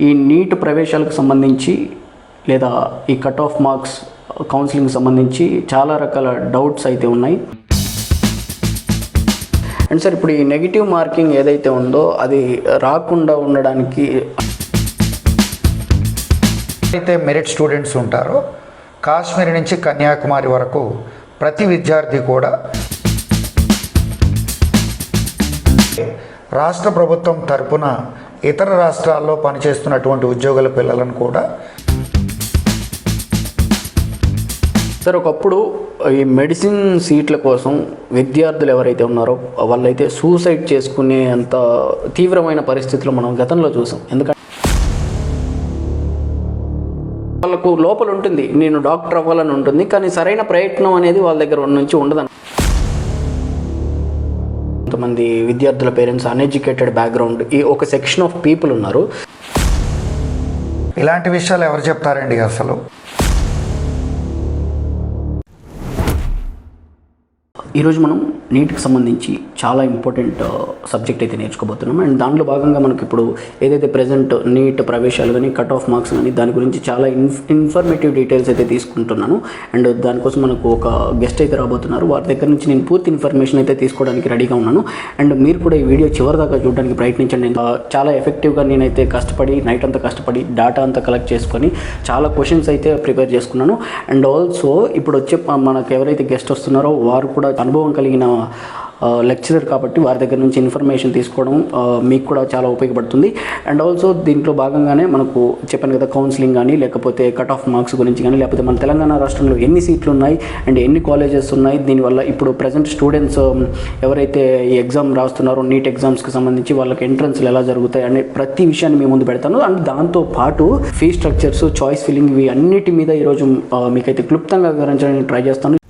ఈ నీట్ ప్రవేశాలకు సంబంధించి లేదా ఈ కట్ ఆఫ్ మార్క్స్ కౌన్సిలింగ్ సంబంధించి చాలా రకాల డౌట్స్ అయితే ఉన్నాయి. అండ్ సార్ ఇప్పుడు ఈ నెగిటివ్ మార్కింగ్ ఏదైతే ఉందో అది రాకుండా ఉండడానికి అయితే మెరిట్ స్టూడెంట్స్ ఉంటారో కాశ్మీర్ నుంచి కన్యాకుమారి వరకు ప్రతి విద్యార్థి కూడా రాష్ట్ర ప్రభుత్వం తరపున ఇతర రాష్ట్రాల్లో పనిచేస్తున్నటువంటి ఉద్యోగుల పిల్లలను కూడా సార్ ఒకప్పుడు ఈ మెడిసిన్ సీట్ల కోసం విద్యార్థులు ఎవరైతే ఉన్నారో వాళ్ళైతే సూసైడ్ చేసుకునే అంత తీవ్రమైన పరిస్థితులు మనం గతంలో చూసాం. ఎందుకంటే వాళ్ళకు లోపల ఉంటుంది. నేను డాక్టర్ అవ్వాలని ఉంటుంది. కానీ సరైన ప్రయత్నం అనేది వాళ్ళ దగ్గర నుంచి ఉండదు కొంతమంది విద్యార్థుల పేరెంట్స్ అన్ఎడ్యుకేటెడ్ బ్యాక్గ్రౌండ్ ఈ ఒక సెక్షన్ ఆఫ్ పీపుల్ ఉన్నారు. ఇలాంటి విషయాలు ఎవరు చెప్తారండి అసలు? ఈరోజు మనం నీట్కి సంబంధించి చాలా ఇంపార్టెంట్ సబ్జెక్ట్ అయితే నేర్చుకోబోతున్నాం. అండ్ దాంట్లో భాగంగా మనకి ఇప్పుడు ఏదైతే ప్రజెంట్ నీట్ ప్రవేశాలు కానీ కట్ ఆఫ్ మార్క్స్ కానీ దాని గురించి చాలా ఇన్ఫ్ ఇన్ఫర్మేటివ్ డీటెయిల్స్ అయితే తీసుకుంటున్నాను. అండ్ దానికోసం మనకు ఒక గెస్ట్ అయితే రాబోతున్నారు. వారి దగ్గర నుంచి నేను పూర్తి ఇన్ఫర్మేషన్ అయితే తీసుకోవడానికి రెడీగా ఉన్నాను. అండ్ మీరు కూడా ఈ వీడియో చివరి దాకా చూడడానికి ప్రయత్నించండి. చాలా ఎఫెక్టివ్గా నేనైతే కష్టపడి నైట్ అంతా కష్టపడి డేటా అంతా కలెక్ట్ చేసుకొని చాలా క్వశ్చన్స్ అయితే ప్రిపేర్ చేసుకున్నాను. అండ్ ఆల్సో ఇప్పుడు వచ్చే మనకు ఎవరైతే గెస్ట్ వస్తున్నారో వారు కూడా అనుభవం కలిగిన లెక్చరర్ కాబట్టి వారి దగ్గర నుంచి ఇన్ఫర్మేషన్ తీసుకోవడం మీకు కూడా చాలా ఉపయోగపడుతుంది. అండ్ ఆల్సో దీంట్లో భాగంగానే మనకు చెప్పాను కదా కౌన్సిలింగ్ కానీ లేకపోతే కట్ ఆఫ్ మార్క్స్ గురించి కానీ లేకపోతే మన తెలంగాణ రాష్ట్రంలో ఎన్ని సీట్లు ఉన్నాయి అండ్ ఎన్ని కాలేజెస్ ఉన్నాయి దీనివల్ల ఇప్పుడు ప్రజెంట్ స్టూడెంట్స్ ఎవరైతే ఈ ఎగ్జామ్ రాస్తున్నారో నీట్ ఎగ్జామ్స్కి సంబంధించి వాళ్ళకి ఎంట్రన్స్లు ఎలా జరుగుతాయి అనే ప్రతి విషయాన్ని మీ ముందు పెడతాను. అండ్ దాంతో పాటు ఫీ స్ట్రక్చర్స్ చాయిస్ ఫిల్లింగ్ ఇవి అన్నిటి మీద ఈరోజు మీకైతే క్లుప్తంగా వివరించడానికి ట్రై చేస్తాను.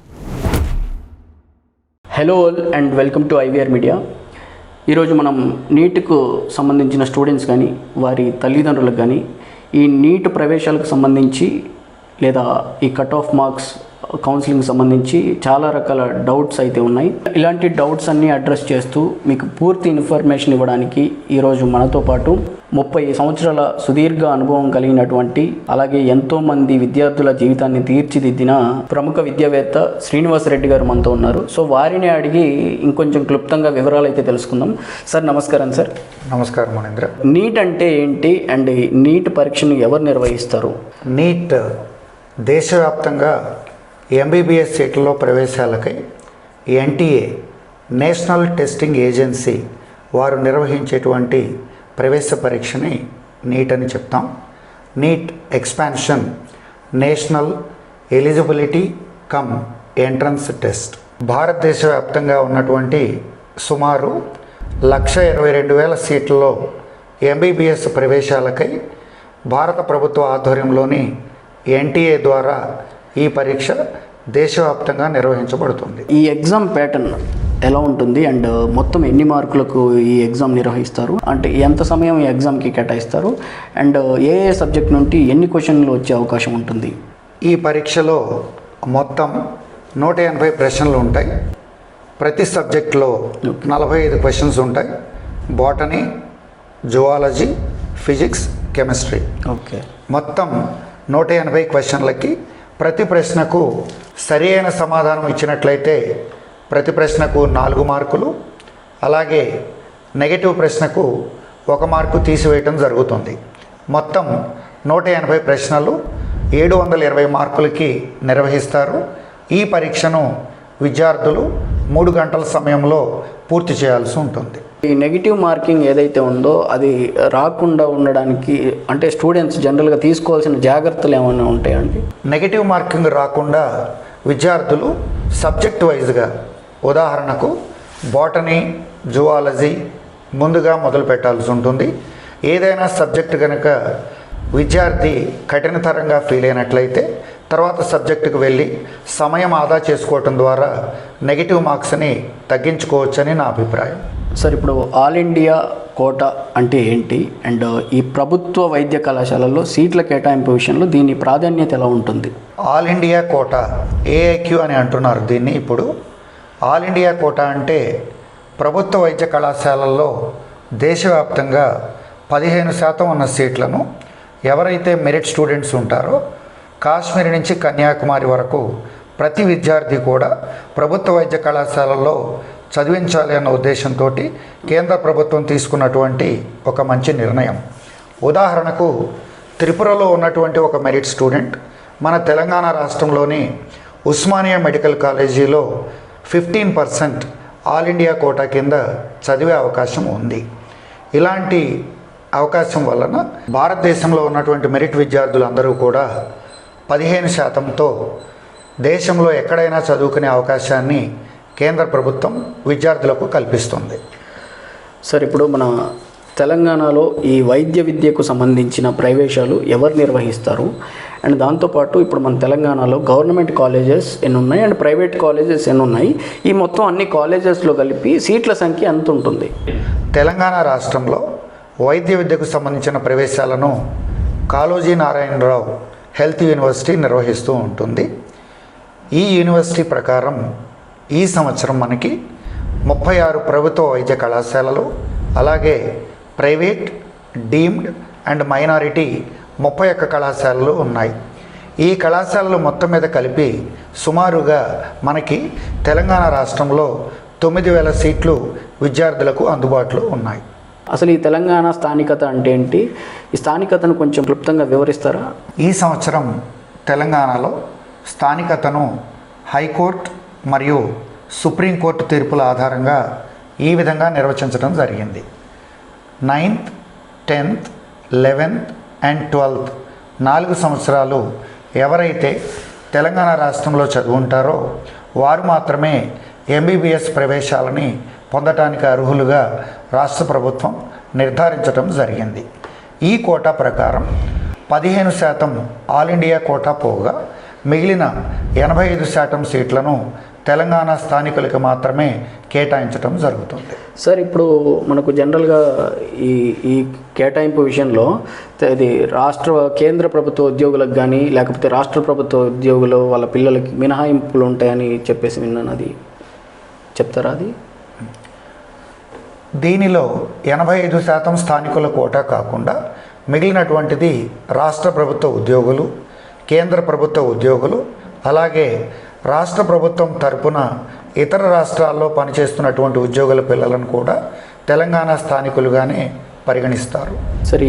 Hello all and welcome to IVR media ఈరోజు మనం నీట్కు సంబంధించిన స్టూడెంట్స్ కానీ వారి తల్లిదండ్రులకు కానీ ఈ నీట్ ప్రవేశాలకు సంబంధించి లేదా ఈ కట్ ఆఫ్ మార్క్స్ కౌన్సిలింగ్ సంబంధించి చాలా రకాల డౌట్స్ అయితే ఉన్నాయి. ఇలాంటి డౌట్స్ అన్నీ అడ్రస్ చేస్తూ మీకు పూర్తి ఇన్ఫర్మేషన్ ఇవ్వడానికి ఈరోజు మనతో పాటు ముప్పై సంవత్సరాల సుదీర్ఘ అనుభవం కలిగినటువంటి అలాగే ఎంతో మంది విద్యార్థుల జీవితాన్ని తీర్చిదిద్దిన ప్రముఖ విద్యావేత్త శ్రీనివాస్ రెడ్డి గారు మనతో ఉన్నారు. సో వారిని అడిగి ఇంకొంచెం క్లుప్తంగా వివరాలు అయితే తెలుసుకుందాం. సార్ నమస్కారం సార్. నమస్కారం మణేంద్ర. నీట్ అంటే ఏంటి? అండ్ నీట్ పరీక్షను ఎవరు నిర్వహిస్తారు? నీట్ దేశవ్యాప్తంగా ఎంబీబీఎస్ సీట్లలో ప్రవేశాలకై ఎన్టీఏ నేషనల్ టెస్టింగ్ ఏజెన్సీ వారు నిర్వహించేటువంటి ప్రవేశ పరీక్షని నీట్ అని చెప్తాం. NEET expansion national eligibility cum entrance test. భారతదేశ వ్యాప్తంగా ఉన్నటువంటి సుమారు లక్ష ఇరవై రెండు వేల సీట్లలో ఎంబీబీఎస్ ప్రవేశాలకై భారత ప్రభుత్వ ఆధ్వర్యంలోని ఎన్టీఏ ద్వారా ఈ పరీక్ష దేశవ్యాప్తంగా నిర్వహించబడుతుంది. ఈ ఎగ్జామ్ ప్యాటర్న్ ఎలా ఉంటుంది? అండ్ మొత్తం ఎన్ని మార్కులకు ఈ ఎగ్జామ్ నిర్వహిస్తారు? అంటే ఎంత సమయం ఈ ఎగ్జామ్కి కేటాయిస్తారు? అండ్ ఏ ఏ సబ్జెక్ట్ నుండి ఎన్ని క్వశ్చన్లు వచ్చే అవకాశం ఉంటుంది? ఈ పరీక్షలో మొత్తం నూట ఎనభై ప్రశ్నలు ఉంటాయి. ప్రతి సబ్జెక్టులో నలభై ఐదు క్వశ్చన్స్ ఉంటాయి. Botany zoology physics chemistry. Okay. మొత్తం నూట ఎనభై క్వశ్చన్లకి ప్రతి ప్రశ్నకు సరి అయిన సమాధానం ఇచ్చినట్లయితే ప్రతి ప్రశ్నకు నాలుగు మార్కులు అలాగే నెగటివ్ ప్రశ్నకు ఒక మార్కు తీసివేయటం జరుగుతుంది. మొత్తం నూట ఎనభై ప్రశ్నలు ఏడు వందల ఇరవై మార్కులకి నిర్వహిస్తారు. ఈ పరీక్షను విద్యార్థులు మూడు గంటల సమయంలో పూర్తి చేయాల్సి ఉంటుంది. ఈ నెగిటివ్ మార్కింగ్ ఏదైతే ఉందో అది రాకుండా ఉండడానికి అంటే స్టూడెంట్స్ జనరల్గా తీసుకోవాల్సిన జాగ్రత్తలు ఏమైనా ఉంటాయండి నెగిటివ్ మార్కింగ్ రాకుండా విద్యార్థులు సబ్జెక్ట్ వైజ్గా ఉదాహరణకు బాటనీ జువాలజీ ముందుగా మొదలు పెట్టాల్సి ఉంటుంది. ఏదైనా సబ్జెక్ట్ కనుక విద్యార్థి కఠినతరంగా ఫీల్ అయినట్లయితే తర్వాత సబ్జెక్టుకు వెళ్ళి సమయం ఆదా చేసుకోవటం ద్వారా నెగిటివ్ మార్క్స్ని తగ్గించుకోవచ్చని నా అభిప్రాయం. సార్ ఇప్పుడు ఆల్ ఇండియా కోట అంటే ఏంటి? అండ్ ఈ ప్రభుత్వ వైద్య కళాశాలల్లో సీట్ల కేటాయింపు విషయంలో దీని ప్రాధాన్యత ఎలా ఉంటుంది? ఆల్ ఇండియా కోట ఏఐక్యూ అని అంటున్నారు దీన్ని ఇప్పుడు. ఆల్ ఇండియా కోట అంటే ప్రభుత్వ వైద్య కళాశాలల్లో దేశవ్యాప్తంగా పదిహేను శాతం ఉన్న సీట్లను ఎవరైతే మెరిట్ స్టూడెంట్స్ ఉంటారో కాశ్మీర్ నుంచి కన్యాకుమారి వరకు ప్రతి విద్యార్థి కూడా ప్రభుత్వ వైద్య కళాశాలల్లో చదివించాలి అన్న ఉద్దేశంతో కేంద్ర ప్రభుత్వం తీసుకున్నటువంటి ఒక మంచి నిర్ణయం. ఉదాహరణకు త్రిపురలో ఉన్నటువంటి ఒక మెరిట్ స్టూడెంట్ మన తెలంగాణ రాష్ట్రంలోని ఉస్మానియా మెడికల్ కాలేజీలో fifteen percent all India quota కింద చదివే అవకాశం ఉంది. ఇలాంటి అవకాశం వలన భారతదేశంలో ఉన్నటువంటి మెరిట్ విద్యార్థులందరూ కూడా పదిహేను శాతంతో దేశంలో ఎక్కడైనా చదువుకునే అవకాశాన్ని కేంద్ర ప్రభుత్వం విద్యార్థులకు కల్పిస్తుంది. సార్ ఇప్పుడు మన తెలంగాణలో ఈ వైద్య విద్యకు సంబంధించిన ప్రవేశాలు ఎవరు నిర్వహిస్తారు? అండ్ దాంతోపాటు ఇప్పుడు మన తెలంగాణలో గవర్నమెంట్ కాలేజెస్ ఎన్ని ఉన్నాయి అండ్ ప్రైవేట్ కాలేజెస్ ఎన్ని ఉన్నాయి ఈ మొత్తం అన్ని కాలేజెస్లో కలిపి సీట్ల సంఖ్య ఎంత ఉంటుంది? తెలంగాణ రాష్ట్రంలో వైద్య విద్యకు సంబంధించిన ప్రవేశాలను కాళోజీ నారాయణరావు హెల్త్ యూనివర్సిటీ నిర్వహిస్తూ ఉంటుంది. ఈ యూనివర్సిటీ ప్రకారం ఈ సంవత్సరం మనకి ముప్పై ఆరు ప్రభుత్వ వైద్య కళాశాలలు అలాగే ప్రైవేట్ డీమ్డ్ అండ్ మైనారిటీ ముప్పై ఒక్క కళాశాలలు ఉన్నాయి. ఈ కళాశాలలు మొత్తం మీద కలిపి సుమారుగా మనకి తెలంగాణ రాష్ట్రంలో తొమ్మిది వేల సీట్లు విద్యార్థులకు అందుబాటులో ఉన్నాయి. అసలు ఈ తెలంగాణ స్థానికత అంటే ఏంటి? ఈ స్థానికతను కొంచెం క్లుప్తంగా వివరిస్తారా? ఈ సంవత్సరం తెలంగాణలో స్థానికతను హైకోర్టు మరియు సుప్రీంకోర్టు తీర్పుల ఆధారంగా ఈ విధంగా నిర్వచించడం జరిగింది. Ninth tenth eleventh and twelfth నాలుగు సంవత్సరాలు ఎవరైతే తెలంగాణ రాష్ట్రంలో చదువుంటారో వారు మాత్రమే ఎంబీబీఎస్ ప్రవేశాలని పొందటానికి అర్హులుగా రాష్ట్ర ప్రభుత్వం నిర్ధారించడం జరిగింది. ఈ కోటా ప్రకారం పదిహేను శాతం ఆల్ ఇండియా కోటా పోగా మిగిలిన ఎనభై ఐదు శాతం సీట్లను తెలంగాణ స్థానికులకు మాత్రమే కేటాయించడం జరుగుతుంది. సార్ ఇప్పుడు మనకు జనరల్గా ఈ ఈ కేటాయింపు విషయంలో ఇది రాష్ట్ర కేంద్ర ప్రభుత్వ ఉద్యోగులకు కానీ లేకపోతే రాష్ట్ర ప్రభుత్వ ఉద్యోగులు వాళ్ళ పిల్లలకి మినహాయింపులు ఉంటాయని చెప్పేసి విన్నాను అది. చెప్తారా అది? దీనిలో ఎనభై ఐదు శాతం స్థానికుల కోటా కాకుండా మిగిలినటువంటిది రాష్ట్ర ప్రభుత్వ ఉద్యోగులు కేంద్ర ప్రభుత్వ ఉద్యోగులు అలాగే రాష్ట్ర ప్రభుత్వం తరపున ఇతర రాష్ట్రాల్లో పనిచేస్తున్నటువంటి ఉద్యోగుల పిల్లలను కూడా తెలంగాణ స్థానికులుగానే పరిగణిస్తారు. సరే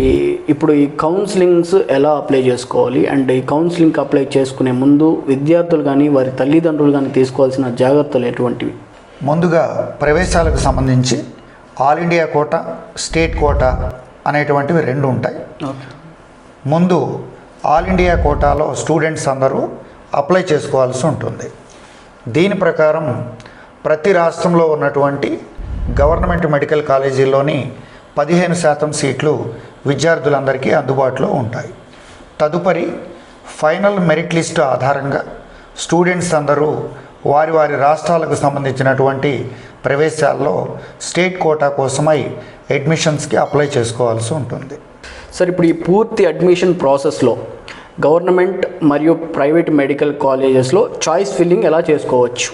ఇప్పుడు ఈ కౌన్సిలింగ్స్ ఎలా అప్లై చేసుకోవాలి? అండ్ ఈ కౌన్సిలింగ్కి అప్లై చేసుకునే ముందు విద్యార్థులు కానీ వారి తల్లిదండ్రులు కానీ తీసుకోవాల్సిన జాగ్రత్తలు ఎటువంటివి? ముందుగా ప్రవేశాలకు సంబంధించి all India quota state quota అనేటువంటివి రెండు ఉంటాయి. ముందు ఆల్ ఇండియా కోటాలో స్టూడెంట్స్ అందరూ అప్లై చేసుకోవాల్సి ఉంటుంది. దీని ప్రకారం ప్రతి రాష్ట్రంలో ఉన్నటువంటి గవర్నమెంట్ మెడికల్ కాలేజీల్లోని పదిహేను శాతం సీట్లు విద్యార్థులందరికీ అందుబాటులో ఉంటాయి. తదుపరి ఫైనల్ మెరిట్ లిస్టు ఆధారంగా స్టూడెంట్స్ అందరూ వారి వారి రాష్ట్రాలకు సంబంధించినటువంటి ప్రవేశాల్లో స్టేట్ కోటా కోసమై అడ్మిషన్స్కి అప్లై చేసుకోవాల్సి ఉంటుంది. సార్ ఇప్పుడు ఈ పూర్తి అడ్మిషన్ ప్రాసెస్లో గవర్నమెంట్ మరియు ప్రైవేట్ మెడికల్ కాలేజెస్లో చాయిస్ ఫిల్లింగ్ ఎలా చేసుకోవచ్చు?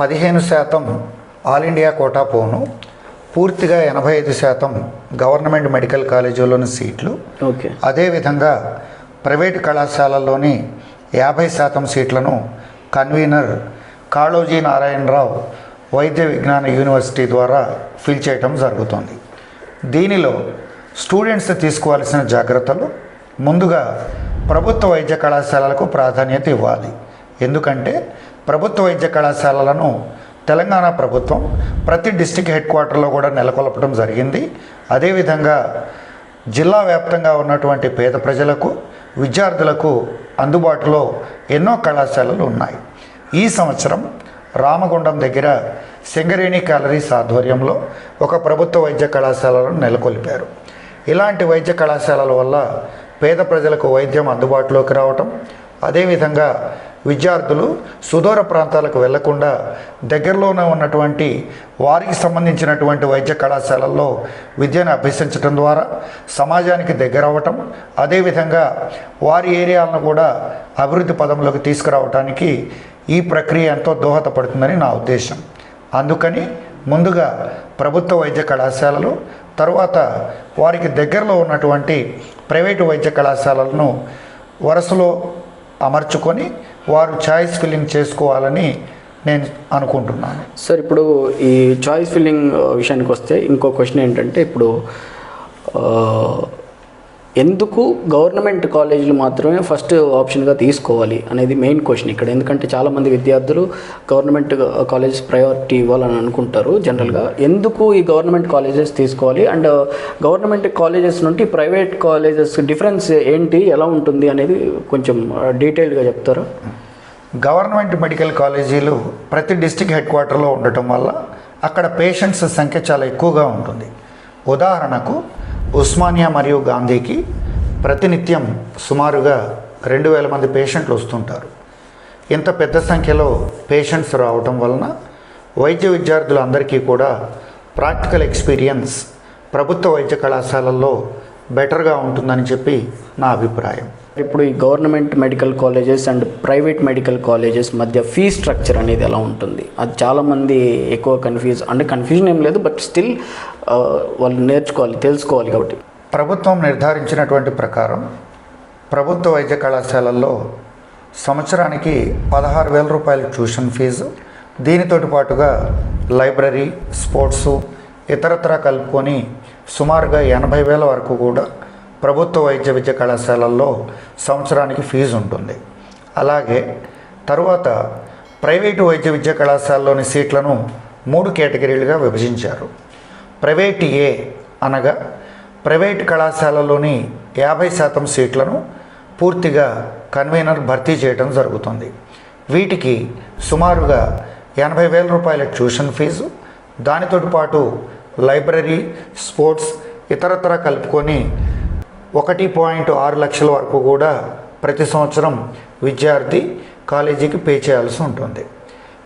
పదిహేను శాతం ఆల్ ఇండియా కోటా పోను. పూర్తిగా ఎనభై ఐదు శాతం గవర్నమెంట్ మెడికల్ కాలేజీలోని సీట్లు. ఓకే. అదేవిధంగా ప్రైవేటు కళాశాలల్లోని యాభై శాతం సీట్లను కన్వీనర్ కాళోజీ నారాయణరావు వైద్య విజ్ఞాన యూనివర్సిటీ ద్వారా ఫిల్ చేయటం జరుగుతుంది. దీనిలో స్టూడెంట్స్ తీసుకోవాల్సిన జాగ్రత్తలు ముందుగా ప్రభుత్వ వైద్య కళాశాలలకు ప్రాధాన్యత ఇవ్వాలి. ఎందుకంటే ప్రభుత్వ వైద్య కళాశాలలను తెలంగాణ ప్రభుత్వం ప్రతి డిస్టిక్ హెడ్ క్వార్టర్లో కూడా నెలకొల్పడం జరిగింది. అదేవిధంగా జిల్లా వ్యాప్తంగా ఉన్నటువంటి పేద ప్రజలకు విద్యార్థులకు అందుబాటులో ఎన్నో కళాశాలలు ఉన్నాయి. ఈ సంవత్సరం రామగుండం దగ్గర సింగరేణి క్యాలరీస్ ఆధ్వర్యంలో ఒక ప్రభుత్వ వైద్య కళాశాలను నెలకొల్పారు. ఇలాంటి వైద్య కళాశాలల వల్ల పేద ప్రజలకు వైద్యం అందుబాటులోకి రావటం అదేవిధంగా విద్యార్థులు సుదూర ప్రాంతాలకు వెళ్ళకుండా దగ్గరలోనే ఉన్నటువంటి వారికి సంబంధించినటువంటి వైద్య కళాశాలల్లో విద్యను అభ్యసించడం ద్వారా సమాజానికి దగ్గర అవ్వటం అదేవిధంగా వారి ఏరియాలను కూడా అభివృద్ధి పదంలోకి తీసుకురావటానికి ఈ ప్రక్రియ ఎంతో దోహదపడుతుందని నా ఉద్దేశం. అందుకని ముందుగా ప్రభుత్వ వైద్య కళాశాలలు తర్వాత వారికి దగ్గరలో ఉన్నటువంటి ప్రైవేటు వైద్య కళాశాలలను వరుసలో అమర్చుకొని వారు ఛాయిస్ ఫిల్లింగ్ చేసుకోవాలని నేను అనుకుంటున్నాను. సార్ ఇప్పుడు ఈ చాయిస్ ఫిల్లింగ్ విషయానికి వస్తే ఇంకో క్వశ్చన్ ఏంటంటే ఇప్పుడు ఎందుకు గవర్నమెంట్ కాలేజీలు మాత్రమే ఫస్ట్ ఆప్షన్గా తీసుకోవాలి అనేది మెయిన్ క్వశ్చన్ ఇక్కడ. ఎందుకంటే చాలామంది విద్యార్థులు గవర్నమెంట్ కాలేజెస్ ప్రయారిటీ ఇవ్వాలని అనుకుంటారు జనరల్గా. ఎందుకు ఈ గవర్నమెంట్ కాలేజెస్ తీసుకోవాలి? అండ్ గవర్నమెంట్ కాలేజెస్ నుండి ప్రైవేట్ కాలేజెస్ డిఫరెన్స్ ఏంటి? ఎలా ఉంటుంది అనేది కొంచెం డీటెయిల్గా చెప్తారా? గవర్నమెంట్ మెడికల్ కాలేజీలు ప్రతి డిస్టిక్ హెడ్ క్వార్టర్లో ఉండటం వల్ల అక్కడ పేషెంట్స్ సంఖ్య చాలా ఎక్కువగా ఉంటుంది. ఉదాహరణకు ఉస్మానియా మరియు గాంధీకి ప్రతినిత్యం సుమారుగా రెండు వేల మంది పేషెంట్లు వస్తుంటారు. ఇంత పెద్ద సంఖ్యలో పేషెంట్స్ రావటం వలన వైద్య విద్యార్థులందరికీ కూడా ప్రాక్టికల్ ఎక్స్పీరియన్స్ ప్రభుత్వ వైద్య కళాశాలల్లో బెటర్గా ఉంటుందని చెప్పి నా అభిప్రాయం. ఇప్పుడు ఈ government medical colleges and private medical colleges మధ్య ఫీ స్ట్రక్చర్ అనేది ఎలా ఉంటుంది? అది చాలామంది ఎక్కువ కన్ఫ్యూజ్ అంటే కన్ఫ్యూజన్ ఏం లేదు బట్ స్టిల్ వాళ్ళు నేర్చుకోవాలి తెలుసుకోవాలి కాబట్టి. ప్రభుత్వం నిర్ధారించినటువంటి ప్రకారం ప్రభుత్వ వైద్య కళాశాలల్లో సంవత్సరానికి పదహారు వేల రూపాయల ట్యూషన్ ఫీజు దీనితోటి పాటుగా లైబ్రరీ స్పోర్ట్సు ఇతరత్ర కలుపుకొని సుమారుగా ఎనభై వేల వరకు కూడా ప్రభుత్వ వైద్య విద్య కళాశాలల్లో సంవత్సరానికి ఫీజు ఉంటుంది. అలాగే తరువాత ప్రైవేటు వైద్య విద్య కళాశాలలోని సీట్లను మూడు కేటగిరీలుగా విభజించారు. ప్రైవేట్ ఏ అనగా ప్రైవేట్ కళాశాలలోని యాభై శాతం సీట్లను పూర్తిగా కన్వీనర్ భర్తీ చేయడం జరుగుతుంది. వీటికి సుమారుగా ఎనభై వేల రూపాయల ట్యూషన్ ఫీజు దానితోటి పాటు లైబ్రరీ స్పోర్ట్స్ ఇతరత్ర కలుపుకొని ఒకటి పాయింట్ ఆరు లక్షల వరకు కూడా ప్రతి సంవత్సరం విద్యార్థి కాలేజీకి పే చేయాల్సి ఉంటుంది.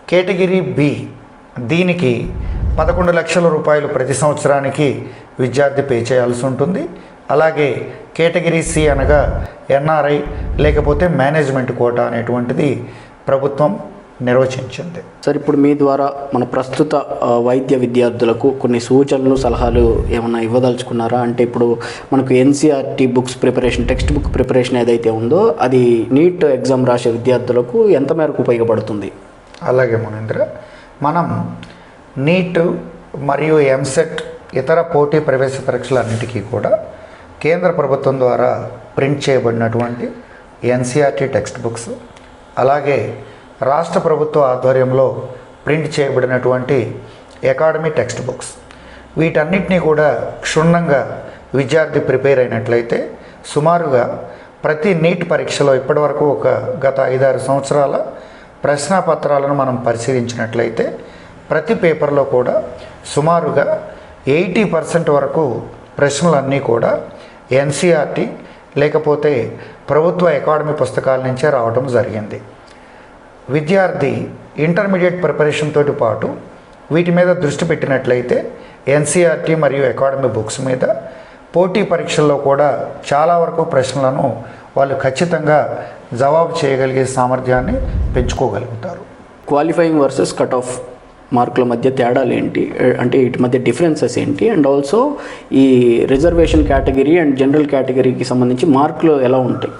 కేటగిరీ బి దీనికి పదకొండు లక్షల రూపాయలు ప్రతి సంవత్సరానికి విద్యార్థి పే చేయాల్సి ఉంటుంది. అలాగే కేటగిరీ సి అనగా ఎన్ఆర్ఐ లేకపోతే మేనేజ్మెంట్ కోటా అనేటువంటిది ప్రభుత్వం నిర్వచించింది. సార్ ఇప్పుడు మీ ద్వారా మన ప్రస్తుత వైద్య విద్యార్థులకు కొన్ని సూచనలు సలహాలు ఏమైనా ఇవ్వదలుచుకున్నారా? అంటే ఇప్పుడు మనకు NCERT books preparation textbook preparation ఏదైతే ఉందో అది నీట్ ఎగ్జామ్ రాసే విద్యార్థులకు ఎంత మేరకు ఉపయోగపడుతుంది? అలాగే మునీంద్ర మనం నీట్ మరియు ఎంసెట్ ఇతర పోటీ ప్రవేశ పరీక్షలన్నిటికీ కూడా కేంద్ర ప్రభుత్వం ద్వారా ప్రింట్ చేయబడినటువంటి ఎన్సీఆర్టీ టెక్స్ట్ బుక్స్ అలాగే రాష్ట్ర ప్రభుత్వ ఆధ్వర్యంలో ప్రింట్ చేయబడినటువంటి అకాడమీ టెక్స్ట్ బుక్స్ వీటన్నిటినీ కూడా క్షుణ్ణంగా విద్యార్థి ప్రిపేర్ అయినట్లయితే సుమారుగా ప్రతి నీట్ పరీక్షలో ఇప్పటివరకు ఒక గత ఐదారు సంవత్సరాల ప్రశ్నాపత్రాలను మనం పరిశీలించినట్లయితే ప్రతి పేపర్లో కూడా సుమారుగా ఎయిటీ పర్సెంట్ వరకు ప్రశ్నలన్నీ కూడా ఎన్సీఆర్టీ లేకపోతే ప్రభుత్వ అకాడమీ పుస్తకాల నుంచే రావడం జరిగింది. విద్యార్థి ఇంటర్మీడియట్ ప్రిపరేషన్ తోటి పాటు వీటి మీద దృష్టి పెట్టినట్లయితే ఎన్సీఆర్టీ మరియు అకాడమీ బుక్స్ మీద పోటీ పరీక్షల్లో కూడా చాలా వరకు ప్రశ్నలను వాళ్ళు ఖచ్చితంగా జవాబు చేయగలిగే సామర్థ్యాన్ని పెంచుకోగలుగుతారు. క్వాలిఫైయింగ్ వర్సెస్ కట్ ఆఫ్ మార్కుల మధ్య తేడాలు ఏంటి? అంటే వీటి మధ్య డిఫరెన్సెస్ ఏంటి? అండ్ ఆల్సో ఈ రిజర్వేషన్ కేటగిరీ అండ్ జనరల్ కేటగిరీకి సంబంధించి మార్కులు ఎలా ఉంటాయి?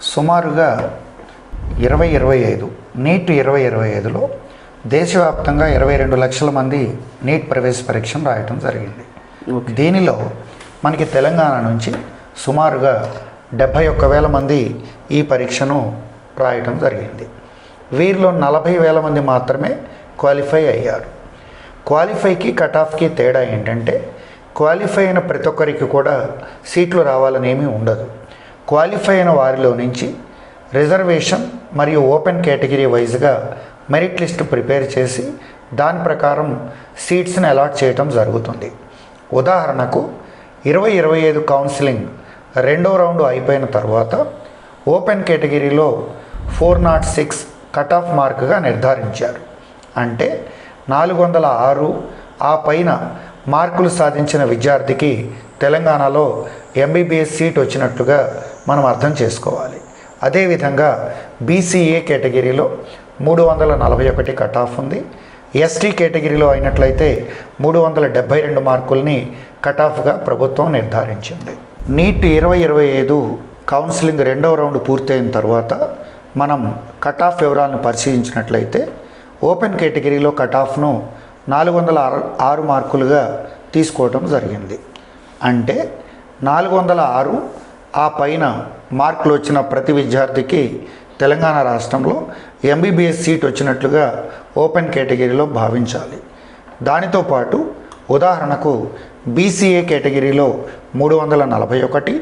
సుమారుగా ఇరవై ఇరవై ఐదు నీట్ ఇరవై ఇరవై ఐదులో దేశవ్యాప్తంగా ఇరవై రెండు లక్షల మంది నీట్ ప్రవేశ పరీక్షను రాయటం జరిగింది. దీనిలో మనకి తెలంగాణ నుంచి సుమారుగా డెబ్భై ఒక్క వేల మంది ఈ పరీక్షను రాయటం జరిగింది. వీరిలో నలభై వేల మంది మాత్రమే క్వాలిఫై అయ్యారు. క్వాలిఫైకి కట్ ఆఫ్కి తేడా ఏంటంటే క్వాలిఫై అయిన ప్రతి ఒక్కరికి కూడా సీట్లు రావాలని ఏమీ ఉండదు. క్వాలిఫై అయిన వారిలో నుంచి రిజర్వేషన్ మరియు ఓపెన్ కేటగిరీ వైజ్గా మెరిట్ లిస్ట్ ప్రిపేర్ చేసి దాని ప్రకారం సీట్స్ని అలాట్ చేయటం జరుగుతుంది. ఉదాహరణకు ఇరవై ఇరవై ఐదు కౌన్సిలింగ్ రెండో రౌండ్ అయిపోయిన తర్వాత ఓపెన్ కేటగిరీలో four naught six cut off మార్క్గా నిర్ధారించారు. అంటే నాలుగు వందల ఆరు ఆ పైన మార్కులు సాధించిన విద్యార్థికి తెలంగాణలో ఎంబీబీఎస్ సీట్ వచ్చినట్లుగా మనం అర్థం చేసుకోవాలి. అదేవిధంగా బీసీఏ కేటగిరీలో మూడు వందల నలభై ఒకటి కట్ ఆఫ్ ఉంది. ఎస్టీ కేటగిరీలో అయినట్లయితే మూడు వందల డెబ్బై రెండు మార్కుల్ని కట్ ఆఫ్గా ప్రభుత్వం నిర్ధారించింది. నీట్ ఇరవై ఇరవై ఐదు కౌన్సిలింగ్ రెండవ రౌండ్ పూర్తయిన తర్వాత మనం కట్ ఆఫ్ వివరాలను పరిశీలించినట్లయితే ఓపెన్ కేటగిరీలో కట్ ఆఫ్ను నాలుగు వందల ఆరు ఆరు మార్కులుగా తీసుకోవడం జరిగింది. అంటే నాలుగు వందల ఆరు ఆ పైన మార్కులు వచ్చిన ప్రతి విద్యార్థికి తెలంగాణ రాష్ట్రంలో ఎంబీబీఎస్ సీట్ వచ్చినట్లుగా ఓపెన్ కేటగిరీలో భావించాలి. దానితో పాటు ఉదాహరణకు బీసీఏ కేటగిరీలో మూడు వందల నలభై ఒకటి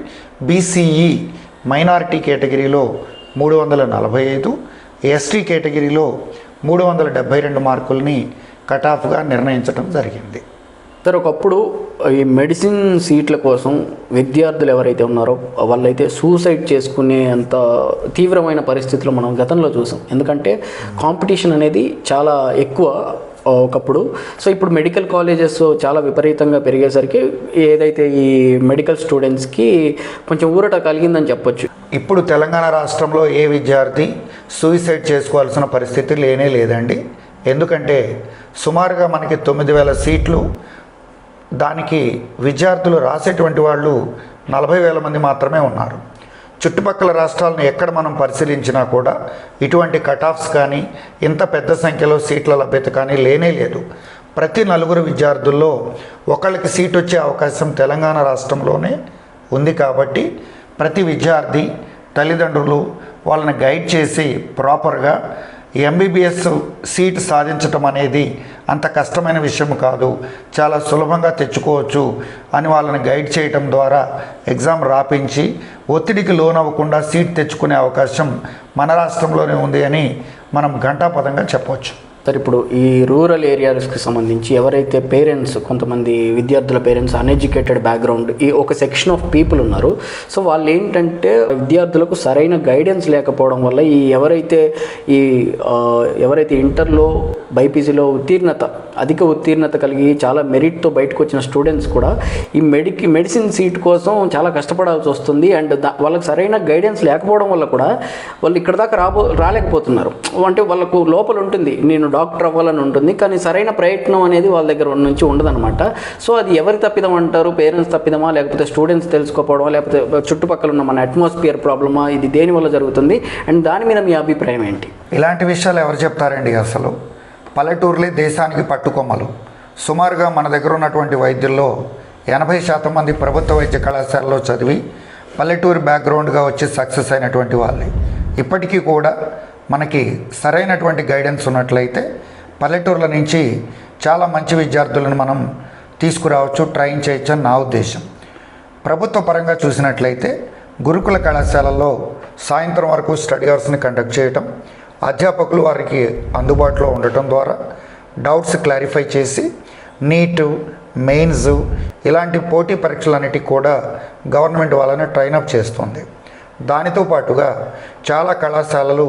బీసీఈ మైనారిటీ కేటగిరీలో మూడు వందల నలభై ఐదు ఎస్టీ కేటగిరీలో మూడు వందల డెబ్భై రెండు మార్కుల్ని కటాఫ్గా నిర్ణయించడం జరిగింది. సార్ ఒకప్పుడు ఈ మెడిసిన్ సీట్ల కోసం విద్యార్థులు ఎవరైతే ఉన్నారో వాళ్ళైతే సూసైడ్ చేసుకునే అంత తీవ్రమైన పరిస్థితులు మనం గతంలో చూసాం. ఎందుకంటే కాంపిటీషన్ అనేది చాలా ఎక్కువ ఒకప్పుడు. సో ఇప్పుడు మెడికల్ కాలేజెస్ చాలా విపరీతంగా పెరిగేసరికి ఏదైతే ఈ మెడికల్ స్టూడెంట్స్కి కొంచెం ఊరట కలిగిందని చెప్పొచ్చు. ఇప్పుడు తెలంగాణ రాష్ట్రంలో ఏ విద్యార్థి సూసైడ్ చేసుకోవాల్సిన పరిస్థితి లేనే లేదండి. ఎందుకంటే సుమారుగా మనకి తొమ్మిది వేల సీట్లు దానికి విద్యార్థులు రాసేటువంటి వాళ్ళు నలభై వేల మంది మాత్రమే ఉన్నారు. చుట్టుపక్కల రాష్ట్రాలను ఎక్కడ మనం పరిశీలించినా కూడా ఇటువంటి కటాఫ్స్ కానీ ఇంత పెద్ద సంఖ్యలో సీట్ల లభ్యత కానీ లేనే లేదు. ప్రతి నలుగురు విద్యార్థుల్లో ఒకళ్ళకి సీట్ వచ్చే అవకాశం తెలంగాణ రాష్ట్రంలోనే ఉంది కాబట్టి ప్రతి విద్యార్థి తల్లిదండ్రులు వాళ్ళని గైడ్ చేసి ప్రాపర్గా ఎంబీబీఎస్ సీట్ సాధించటం అనేది అంత కష్టమైన విషయం కాదు. చాలా సులభంగా తెచ్చుకోవచ్చు అని వాళ్ళని గైడ్ చేయటం ద్వారా ఎగ్జామ్ రాపించి ఒత్తిడికి లోనవ్వకుండా సీట్ తెచ్చుకునే అవకాశం మన రాష్ట్రంలోనే ఉంది అని మనం ఘంటాపదంగా చెప్పవచ్చు. సార్ ఇప్పుడు ఈ రూరల్ ఏరియాస్కి సంబంధించి ఎవరైతే పేరెంట్స్ కొంతమంది విద్యార్థుల పేరెంట్స్ అన్ఎడ్యుకేటెడ్ బ్యాక్గ్రౌండ్ ఈ ఒక సెక్షన్ ఆఫ్ పీపుల్ ఉన్నారు. సో వాళ్ళు ఏంటంటే విద్యార్థులకు సరైన గైడెన్స్ లేకపోవడం వల్ల ఈ ఎవరైతే ఈ ఎవరైతే ఇంటర్లో బైపీసీలో ఉత్తీర్ణత అధిక ఉత్తీర్ణత కలిగి చాలా మెరిట్తో బయటకు వచ్చిన స్టూడెంట్స్ కూడా ఈ మెడికి మెడిసిన్ సీట్ కోసం చాలా కష్టపడాల్సి వస్తుంది. అండ్ దా వాళ్ళకి సరైన గైడెన్స్ లేకపోవడం వల్ల కూడా వాళ్ళు ఇక్కడ దాకా రాబో రాలేకపోతున్నారు. అంటే వాళ్ళకు లోపల ఉంటుంది. నేను డాక్టర్ అవ్వాలని ఉంటుంది. కానీ సరైన ప్రయత్నం అనేది వాళ్ళ దగ్గర నుంచి ఉండదన్నమాట. సో అది ఎవరి తప్పిదం అంటారు? పేరెంట్స్ తప్పిదమా? లేకపోతే స్టూడెంట్స్ తెలుసుకోకపోవడమా లేకపోతే చుట్టుపక్కల ఉన్న మన అట్మాస్ఫియర్ ప్రాబ్లమా? ఇది దేని వల్ల జరుగుతుంది? అండ్ దాని మీద మీ అభిప్రాయం ఏంటి? ఇలాంటి విషయాలు ఎవరు చెప్తారండి అసలు? పల్లెటూరులే దేశానికి పట్టుకొమ్మలు. సుమారుగా మన దగ్గర ఉన్నటువంటి వైద్యుల్లో ఎనభై శాతం మంది ప్రభుత్వ వైద్య కళాశాలలో చదివి పల్లెటూరు బ్యాక్గ్రౌండ్గా వచ్చి సక్సెస్ అయినటువంటి వాళ్ళే. ఇప్పటికీ కూడా మనకి సరైనటువంటి గైడెన్స్ ఉన్నట్లయితే పల్లెటూర్ల నుంచి చాలా మంచి విద్యార్థులను మనం తీసుకురావచ్చు ట్రైన్ చేయొచ్చు అని నా ఉద్దేశం. ప్రభుత్వ పరంగా చూసినట్లయితే గురుకుల కళాశాలల్లో సాయంత్రం వరకు స్టడీ అవర్స్ని కండక్ట్ చేయటం అధ్యాపకులు వారికి అందుబాటులో ఉండటం ద్వారా డౌట్స్ క్లారిఫై చేసి నీటు మెయిన్స్ ఇలాంటి పోటీ పరీక్షలన్నిటికీ కూడా గవర్నమెంట్ వాళ్ళని ట్రైనప్ చేస్తుంది. దానితో పాటుగా చాలా కళాశాలలు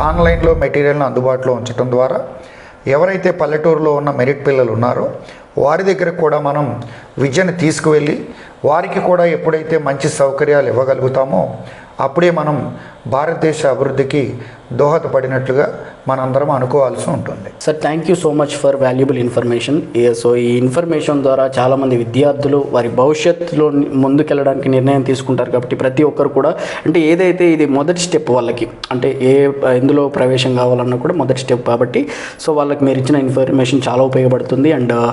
ఆన్లైన్లో మెటీరియల్ను అందుబాటులో ఉంచడం ద్వారా ఎవరైతే పల్లెటూరులో ఉన్న మెరిట్ పిల్లలు ఉన్నారో వారి దగ్గర కూడా మనం విద్యను తీసుకువెళ్ళి వారికి కూడా ఎప్పుడైతే మంచి సౌకర్యాలు ఇవ్వగలుగుతామో అప్పుడే మనం భారతదేశ అభివృద్ధికి దోహదపడినట్లుగా మనందరం అనుకోవాల్సి ఉంటుంది. Sir thank you so much for valuable information so ఈ ఇన్ఫర్మేషన్ ద్వారా చాలామంది విద్యార్థులు వారి భవిష్యత్తులో ముందుకెళ్ళడానికి నిర్ణయం తీసుకుంటారు కాబట్టి ప్రతి ఒక్కరు కూడా అంటే ఏదైతే ఇది మొదటి స్టెప్ వాళ్ళకి అంటే ఏ ఇందులో ప్రవేశం కావాలన్నా కూడా మొదటి స్టెప్ కాబట్టి సో వాళ్ళకి మీరు ఇచ్చిన ఇన్ఫర్మేషన్ చాలా ఉపయోగపడుతుంది. అండ్ uh,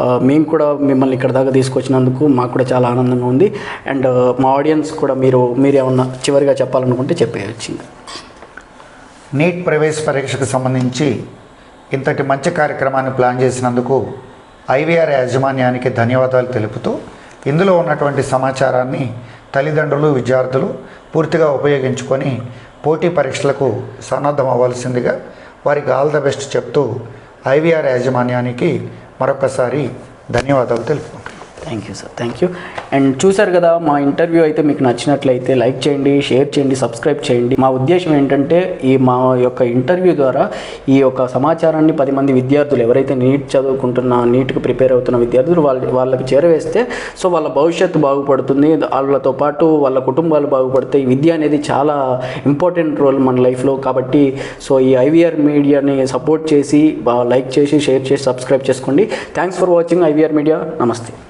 uh, మేము కూడా మిమ్మల్ని ఇక్కడ దాకా తీసుకొచ్చినందుకు మాకు కూడా చాలా ఆనందంగా ఉంది. అండ్ uh, మా ఆడియన్స్ కూడా మీరు మీరు ఏమన్నా చివరిగా చెప్పాలనుకుంటే చెప్పేయచ్చు. నీట్ ప్రవేశ పరీక్షకు సంబంధించి ఇంతటి మంచి కార్యక్రమాన్ని ప్లాన్ చేసినందుకు ఐవీఆర్ యాజమాన్యానికి ధన్యవాదాలు తెలుపుతూ ఇందులో ఉన్నటువంటి సమాచారాన్ని తల్లిదండ్రులు విద్యార్థులు పూర్తిగా ఉపయోగించుకొని పోటీ పరీక్షలకు సన్నద్ధం అవ్వాల్సిందిగా వారికి ఆల్ ద బెస్ట్ చెప్తూ ఐవీఆర్ యాజమాన్యానికి మరొకసారి ధన్యవాదాలు తెలుపు thank you sir thank you and చూశారు కదా మా ఇంటర్వ్యూ అయితే మీకు నచ్చినట్లయితే లైక్ చేయండి షేర్ చేయండి సబ్స్క్రైబ్ చేయండి. మా ఉద్దేశం ఏంటంటే ఈ మా యొక్క ఇంటర్వ్యూ ద్వారా ఈ యొక్క సమాచారాన్ని పది మంది విద్యార్థులు ఎవరైతే నీట్ చదువుకుంటున్న నీట్కి ప్రిపేర్ అవుతున్న విద్యార్థులు వాళ్ళ వాళ్ళకి చేరవేస్తే సో వాళ్ళ భవిష్యత్తు బాగుపడుతుంది. వాళ్ళతో పాటు వాళ్ళ కుటుంబాలు బాగుపడతాయి. ఈ విద్య అనేది చాలా ఇంపార్టెంట్ రోల్ మన లైఫ్లో కాబట్టి సో ఈ ఐవీఆర్ మీడియాని సపోర్ట్ చేసి లైక్ చేసి షేర్ చేసి సబ్స్క్రైబ్ చేసుకోండి. Thanks for watching IVR media. నమస్తే.